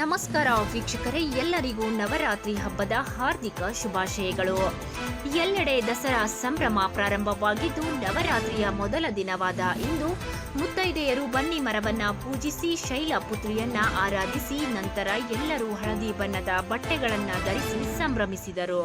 ನಮಸ್ಕಾರ ವೀಕ್ಷಕರೇ, ಎಲ್ಲರಿಗೂ ನವರಾತ್ರಿ ಹಬ್ಬದ ಹಾರ್ದಿಕ ಶುಭಾಶಯಗಳು. ಎಲ್ಲೆಡೆ ದಸರಾ ಸಂಭ್ರಮ ಪ್ರಾರಂಭವಾಗಿದ್ದು, ನವರಾತ್ರಿಯ ಮೊದಲ ದಿನವಾದ ಇಂದು ಮುತ್ತೈದೆಯರು ಬನ್ನಿ ಮರವನ್ನ ಪೂಜಿಸಿ ಶೈಲಪುತ್ರಿಯನ್ನ ಆರಾಧಿಸಿ, ನಂತರ ಎಲ್ಲರೂ ಹಳದಿ ಬಣ್ಣದ ಬಟ್ಟೆಗಳನ್ನು ಧರಿಸಿ ಸಂಭ್ರಮಿಸಿದರು.